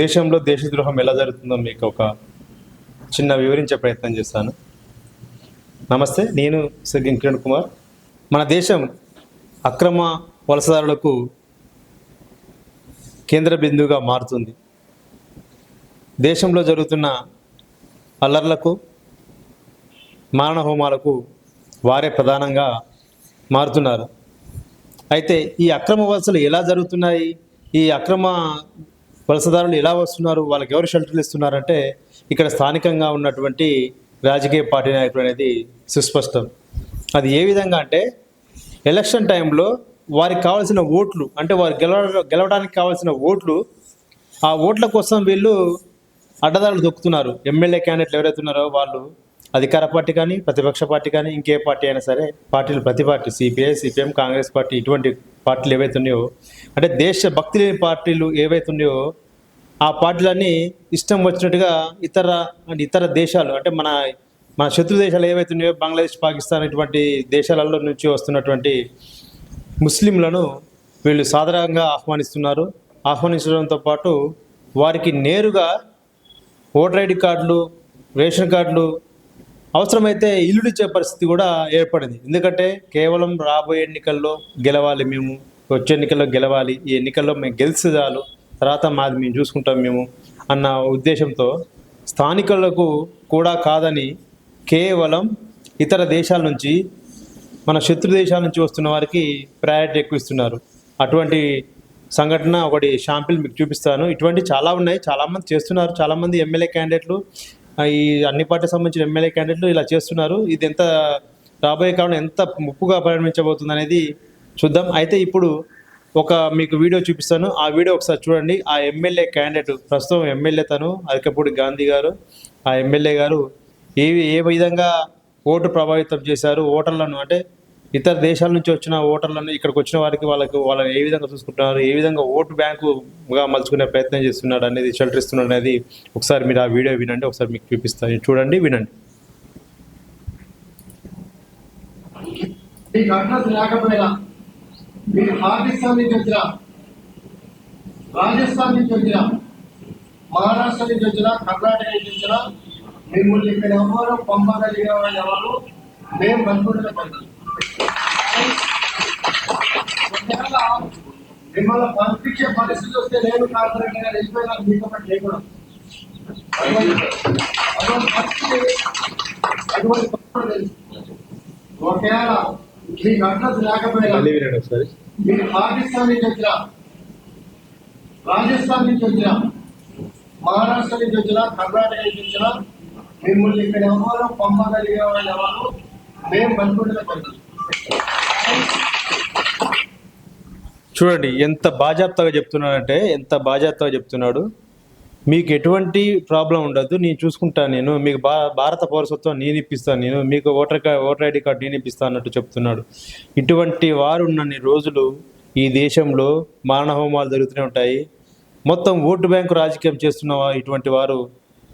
దేశంలో దేశద్రోహం ఎలా జరుగుతుందో మీకు ఒక చిన్న వివరించే ప్రయత్నం చేస్తాను. నమస్తే నేను శ్రీ కిరణ్ కుమార్. మన దేశం అక్రమ వలసదారులకు కేంద్ర బిందువుగా మారుతుంది. దేశంలో జరుగుతున్న అల్లర్లకు మారణ హోమాలకు వారే ప్రధానంగా మారుతున్నారు. అయితే ఈ అక్రమ వలసలు ఎలా జరుగుతున్నాయి? ఈ అక్రమ వలసదారులు ఎలా వస్తున్నారు? వాళ్ళకి ఎవరు షెల్టర్లు ఇస్తున్నారంటే ఇక్కడ స్థానికంగా ఉన్నటువంటి రాజకీయ పార్టీ నాయకులు అనేది సుస్పష్టం. అది ఏ విధంగా అంటే ఎలక్షన్ టైంలో వారికి కావాల్సిన ఓట్లు అంటే వారు గెలవ గెలవడానికి కావాల్సిన ఓట్లు ఆ ఓట్ల కోసం వీళ్ళు అడ్డదారులు దొక్కుతున్నారు. ఎమ్మెల్యే క్యాండిడేట్లు ఎవరైతే ఉన్నారో వాళ్ళు అధికార పార్టీ కానీ ప్రతిపక్ష పార్టీ కానీ ఇంకే పార్టీ అయినా సరే పార్టీలు ప్రతి party CPI CPM Congress party ఇటువంటి పార్టీలు ఏవైతే ఉన్నాయో అంటే దేశ భక్తి లేని పార్టీలు ఏవైతే ఉన్నాయో ఆ పార్టీలన్నీ ఇష్టం వచ్చినట్టుగా ఇతర అంటే ఇతర దేశాలు అంటే మన మన శత్రు దేశాలు ఏవైతే ఉన్నాయో బంగ్లాదేశ్ పాకిస్తాన్ ఇటువంటి దేశాలలో నుంచి వస్తున్నటువంటి ముస్లింలను వీళ్ళు సాధారణంగా ఆహ్వానిస్తున్నారు. ఆహ్వానించడంతో పాటు వారికి నేరుగా ఓటర్ ఐడి కార్డులు రేషన్ కార్డులు అవసరమైతే ఇల్లుడిచ్చే పరిస్థితి కూడా ఏర్పడింది. ఎందుకంటే కేవలం రాబోయే ఎన్నికల్లో గెలవాలి మేము వచ్చే ఎన్నికల్లో గెలవాలి ఈ ఎన్నికల్లో మేము గెలిచి చాలు తర్వాత మాది మేము చూసుకుంటాం మేము అన్న ఉద్దేశంతో స్థానికులకు కూడా కాదని కేవలం ఇతర దేశాల నుంచి మన శత్రు దేశాల నుంచి వస్తున్న వారికి ప్రయారిటీ ఎక్కువ ఇస్తున్నారు. అటువంటి సంఘటన ఒకటి షాంపిల్ మీకు చూపిస్తాను. ఇటువంటి చాలా ఉన్నాయి చాలామంది చేస్తున్నారు చాలామంది ఎమ్మెల్యే క్యాండిడేట్లు ఈ అన్ని పార్టీకి సంబంధించిన ఎమ్మెల్యే క్యాండిడేట్లు ఇలా చేస్తున్నారు. ఇది ఎంత రాబోయే కాలం ఎంత ముప్పుగా పరిణమించబోతుంది అనేది చూద్దాం. అయితే ఇప్పుడు ఒక మీకు వీడియో చూపిస్తాను. ఆ వీడియో ఒకసారి చూడండి. ఆ ఎమ్మెల్యే క్యాండిడేట్ ప్రస్తుతం ఎమ్మెల్యే తను అరకపూడి గాంధీ గారు. ఆ ఎమ్మెల్యే గారు ఏ ఏ విధంగా ఓటు ప్రభావితం చేశారు? ఓటర్లను అంటే ఇతర దేశాల నుంచి వచ్చిన ఓటర్లను ఇక్కడికి వచ్చిన వారికి వాళ్ళకి వాళ్ళని ఏ విధంగా చూసుకుంటున్నారు ఏ విధంగా ఓటు బ్యాంకుగా మలుచుకునే ప్రయత్నం చేస్తున్నాడు అనేది షెల్టర్ ఇస్తున్నాడు అనేది ఒకసారి మీరు ఆ వీడియో వినండి ఒకసారి మీకు చూపిస్తాను చూడండి వినండి. మీకు అడ్రస్ లేకపోయినా మీరు పాకిస్తాన్ నుంచి వచ్చిన రాజస్థాన్ నుంచి వచ్చిన మహారాష్ట్ర నుంచి వచ్చిన కర్ణాటక నుంచి వచ్చిన మిమ్మల్ని ఇక్కడ ఎవరు పంపగలిగే వాళ్ళు ఎవరు మేము అనుకుంటున్న పని మిమ్మల్ని పంపించే పరిస్థితి వస్తే నేను కార్పొరేట్ గారు వెళ్ళిపోయినా మీతో చేయకూడదు. ఒకవేళ మీకు అడ్రస్ లేకపోయినా మీరు పాకిస్తాన్ నుంచి వచ్చిన రాజస్థాన్ నుంచి వచ్చిన మహారాష్ట్ర నుంచి వచ్చిన కర్ణాటక నుంచి వచ్చిన మిమ్మల్ని ఇక్కడ ఎవరు పంపగలిగే వాళ్ళు ఎవరు మేము అనుకుంటున్న పరిస్థితి. చూడండి ఎంత బాజాప్తగా చెప్తున్నాడంటే ఎంత బాజాప్తగా చెప్తున్నాడు. మీకు ఎటువంటి ప్రాబ్లం ఉండదు నేను చూసుకుంటాను నేను. మీకు భా భారత పౌరసత్వం నేను ఇప్పిస్తాను నేను. మీకు voter card voter ID card నేను ఇప్పిస్తాను అన్నట్టు చెప్తున్నాడు. ఇటువంటి వారు ఉన్నన్ని రోజులు ఈ దేశంలో మారణహోమాలు జరుగుతూనే ఉంటాయి. మొత్తం ఓటు బ్యాంకు రాజకీయం చేస్తున్న ఇటువంటి వారు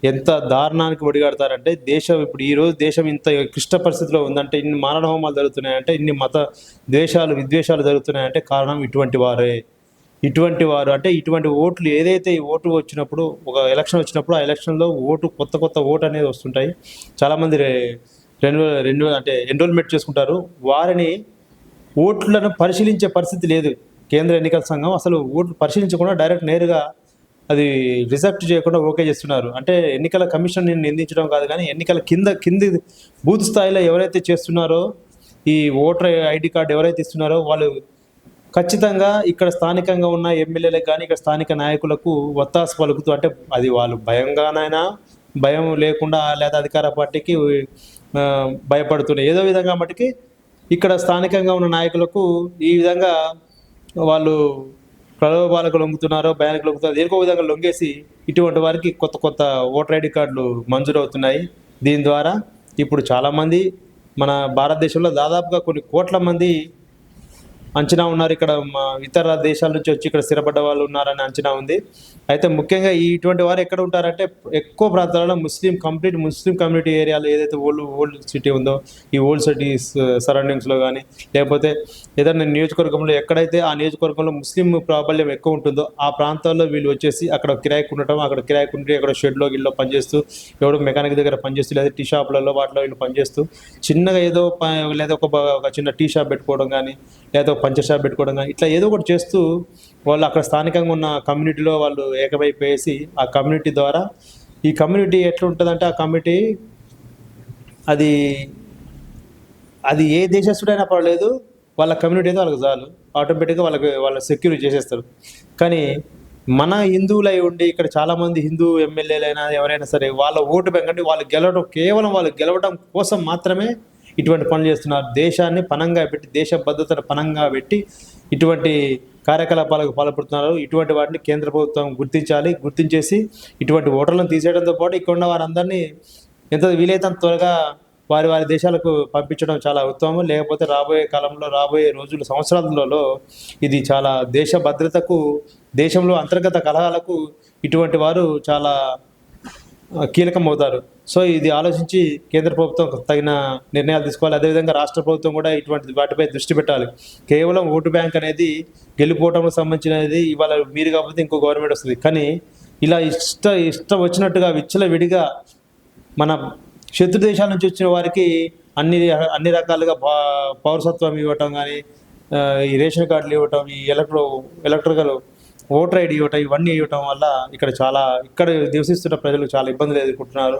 ఎంత దారుణానికి ఒడిగాడతారంటే దేశం ఇప్పుడు ఈ రోజు దేశం ఇంత క్లిష్ట పరిస్థితిలో ఉందంటే ఇన్ని మారణ హోమాలు జరుగుతున్నాయంటే ఇన్ని మత ద్వేషాలు విద్వేషాలు జరుగుతున్నాయంటే కారణం ఇటువంటి వారే. ఇటువంటి వారు అంటే ఇటువంటి ఓట్లు ఏదైతే ఈ ఓటు వచ్చినప్పుడు ఒక ఎలక్షన్ వచ్చినప్పుడు ఆ ఎలక్షన్లో ఓటు కొత్త కొత్త ఓటు అనేది వస్తుంటాయి. చాలామంది రె- రెండు రెండు అంటే ఎన్రోల్మెంట్ చేసుకుంటారు. వారిని ఓట్లను పరిశీలించే పరిస్థితి లేదు. కేంద్ర ఎన్నికల సంఘం అసలు ఓట్లు పరిశీలించకుండా డైరెక్ట్ నేరుగా అది రిజెక్ట్ చేయకుండా ఓకే చేస్తున్నారు. అంటే ఎన్నికల కమిషన్ నేను నిందించడం కాదు కానీ ఎన్నికల కింద కింది బూత్ స్థాయిలో ఎవరైతే చేస్తున్నారో ఈ ఓటర్ ఐడి కార్డు ఎవరైతే ఇస్తున్నారో వాళ్ళు ఖచ్చితంగా ఇక్కడ స్థానికంగా ఉన్న ఎమ్మెల్యేలకు కానీ ఇక్కడ స్థానిక నాయకులకు ఒత్తాసు పలుకుతూ అంటే అది వాళ్ళు భయంగానైనా భయం లేకుండా లేదా అధికార పార్టీకి భయపడుతున్నాయి ఏదో విధంగా మటుకి ఇక్కడ స్థానికంగా ఉన్న నాయకులకు ఈ విధంగా వాళ్ళు ప్రలోభాలకు లొంగుతున్నారో భయానికి లొంగుతున్నారో దేనికో విధంగా లొంగేసి ఇటువంటి వారికి కొత్త కొత్త ఓటర్ ఐడి కార్డులు మంజూరవుతున్నాయి. దీని ద్వారా ఇప్పుడు చాలామంది మన భారతదేశంలో దాదాపుగా కొన్ని కోట్ల మంది అంచనా ఉన్నారు. ఇక్కడ ఇతర దేశాల నుంచి వచ్చి ఇక్కడ స్థిరపడ్డ వాళ్ళు ఉన్నారని అంచనా ఉంది. అయితే ముఖ్యంగా ఈ ఇటువంటి వారు ఎక్కడ ఉంటారంటే ఎక్కువ ప్రాంతాలలో ముస్లిం కంప్లీట్ ముస్లిం కమ్యూనిటీ ఏరియాలో ఏదైతే ఓల్డ్ ఓల్డ్ సిటీ ఉందో ఈ ఓల్డ్ సిటీ సరౌండింగ్స్లో కానీ లేకపోతే ఏదైనా నియోజకవర్గంలో ఎక్కడైతే ఆ నియోజకవర్గంలో ముస్లిం ప్రాబల్యం ఎక్కువ ఉంటుందో ఆ ప్రాంతాల్లో వీళ్ళు వచ్చేసి అక్కడ కిరాయికి ఉండటం అక్కడ కిరాయికి ఉండి అక్కడ షెడ్లో గిల్లో పనిచేస్తూ ఎవడో మెకానిక్ దగ్గర పనిచేస్తూ లేదా టీ షాపులలో వాటిలో వీళ్ళు పనిచేస్తూ చిన్నగా ఏదో ప- లేదా ఒక ఒక చిన్న టీ షాప్ పెట్టుకోవడం కానీ లేదా పంచర్ షాప్ పెట్టుకోవడం కానీ ఇట్లా ఏదో ఒకటి చేస్తూ వాళ్ళు అక్కడ స్థానికంగా ఉన్న కమ్యూనిటీలో వాళ్ళు ఏకమైపోయేసి ఆ కమ్యూనిటీ ద్వారా ఈ కమ్యూనిటీ ఎట్లా ఉంటుందంటే ఆ కమ్యూనిటీ అది అది ఏ దేశస్తుడైనా పర్వాలేదు వాళ్ళ కమ్యూనిటీ అయితే వాళ్ళకి చాలు. ఆటోమేటిక్గా వాళ్ళకి వాళ్ళ సెక్యూర్ చేసేస్తారు. కానీ మన హిందువులై ఉండి ఇక్కడ చాలామంది హిందూ ఎమ్మెల్యేలైనా ఎవరైనా సరే వాళ్ళ ఓటు బ్యాంక్ అంటే వాళ్ళు గెలవడం కేవలం వాళ్ళు గెలవడం కోసం మాత్రమే ఇటువంటి పనులు చేస్తున్నారు దేశాన్ని పనంగా పెట్టి దేశ భద్రతను పనంగా పెట్టి ఇటువంటి కార్యకలాపాలకు పాల్పడుతున్నారు. ఇటువంటి వాటిని కేంద్ర ప్రభుత్వం గుర్తించాలి గుర్తించేసి ఇటువంటి ఓటర్లను తీసేయడంతో పాటు ఇక్కడ ఉన్న వారందరినీ ఎంత వీలైతే త్వరగా వారి వారి దేశాలకు పంపించడం చాలా ఉత్తమం. లేకపోతే రాబోయే కాలంలో రాబోయే రోజులు సంవత్సరాలలో ఇది చాలా దేశ భద్రతకు దేశంలో అంతర్గత కలహాలకు ఇటువంటి వారు చాలా కీలకమవుతారు. సో ఇది ఆలోచించి కేంద్ర ప్రభుత్వం తగిన నిర్ణయాలు తీసుకోవాలి. అదేవిధంగా రాష్ట్ర ప్రభుత్వం కూడా ఇటువంటి వాటిపై దృష్టి పెట్టాలి. కేవలం ఓటు బ్యాంక్ అనేది గెలుపోవటంకు సంబంధించినది ఇవాళ మీరు కాకపోతే ఇంకో గవర్నమెంట్ వస్తుంది. కానీ ఇలా ఇష్ట ఇష్టం వచ్చినట్టుగా విచ్చల విడిగా మన శత్రు దేశాల నుంచి వచ్చిన వారికి అన్ని అన్ని రకాలుగా పౌరసత్వం ఇవ్వటం కానీ ఈ రేషన్ కార్డులు ఇవ్వటం ఈ ఎలక్ట్రో ఎలక్ట్రికల్ ఓటర్ ఐడి ఇవ్వటం ఇవన్నీ ఇవ్వటం వల్ల ఇక్కడ చాలా ఇక్కడ నివసిస్తున్న ప్రజలు చాలా ఇబ్బందులు ఎదుర్కొంటున్నారు.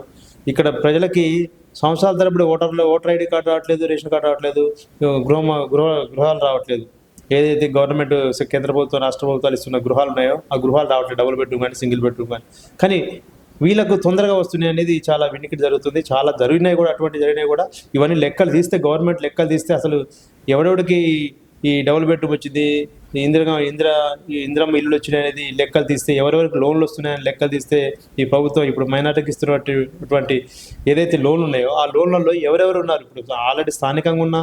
ఇక్కడ ప్రజలకి సంవత్సరాల తరబడి ఓటర్లు ఓటర్ ఐడి కార్డు రావట్లేదు రేషన్ కార్డు రావట్లేదు గృహ గృహ గృహాలు రావట్లేదు. ఏదైతే గవర్నమెంట్ కేంద్ర ప్రభుత్వం రాష్ట్ర ప్రభుత్వాలు ఇస్తున్న గృహాలు ఉన్నాయో ఆ గృహాలు రావట్లేదు. డబుల్ బెడ్రూమ్ కానీ సింగిల్ బెడ్రూమ్ కానీ. కానీ వీళ్ళకు తొందరగా వస్తున్నాయి అనేది చాలా వినికిడి జరుగుతుంది. చాలా జరిగినాయి కూడా అటువంటి జరిగినాయి కూడా. ఇవన్నీ లెక్కలు తీస్తే గవర్నమెంట్ లెక్కలు తీస్తే అసలు ఎవడెవడికి ఈ డబుల్ బెడ్రూమ్ వచ్చింది ఇందిరా ఇందిర ఈ ఇందిరమ్మ ఇల్లు వచ్చినాయి అనేది లెక్కలు తీస్తే ఎవరెవరికి లోన్లు వస్తున్నాయని లెక్కలు తీస్తే ఈ ప్రభుత్వం ఇప్పుడు మైనార్టీకి ఇస్తున్నటువంటి ఏదైతే లోన్లు ఉన్నాయో ఆ లోన్లలో ఎవరెవరు ఉన్నారు? ఇప్పుడు ఆల్రెడీ స్థానికంగా ఉన్న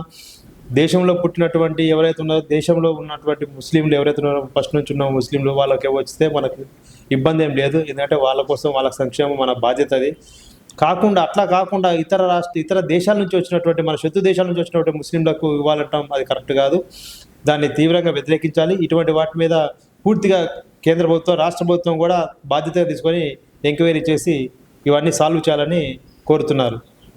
దేశంలో పుట్టినటువంటి ఎవరైతే ఉన్నారో దేశంలో ఉన్నటువంటి ముస్లింలు ఎవరైతే ఉన్నారో ఫస్ట్ నుంచి ఉన్న ముస్లింలు వాళ్ళకి వస్తే మనకు ఇబ్బంది ఏం లేదు. ఎందుకంటే వాళ్ళ కోసం వాళ్ళ సంక్షేమం మన బాధ్యత అది. కాకుండా అట్లా కాకుండా ఇతర రాష్ట్ర ఇతర దేశాల నుంచి వచ్చినటువంటి మన శత్రు దేశాల నుంచి వచ్చినటువంటి ముస్లింలకు ఇవ్వాలంటాం అది కరెక్ట్ కాదు. దాన్ని తీవ్రంగా వ్యతిరేకించాలి. ఇటువంటి వాటి మీద పూర్తిగా కేంద్ర ప్రభుత్వం రాష్ట్ర ప్రభుత్వం కూడా బాధ్యత తీసుకొని ఎంక్వైరీ చేసి ఇవన్నీ సాల్వ్ చేయాలని కోరుతున్నారు.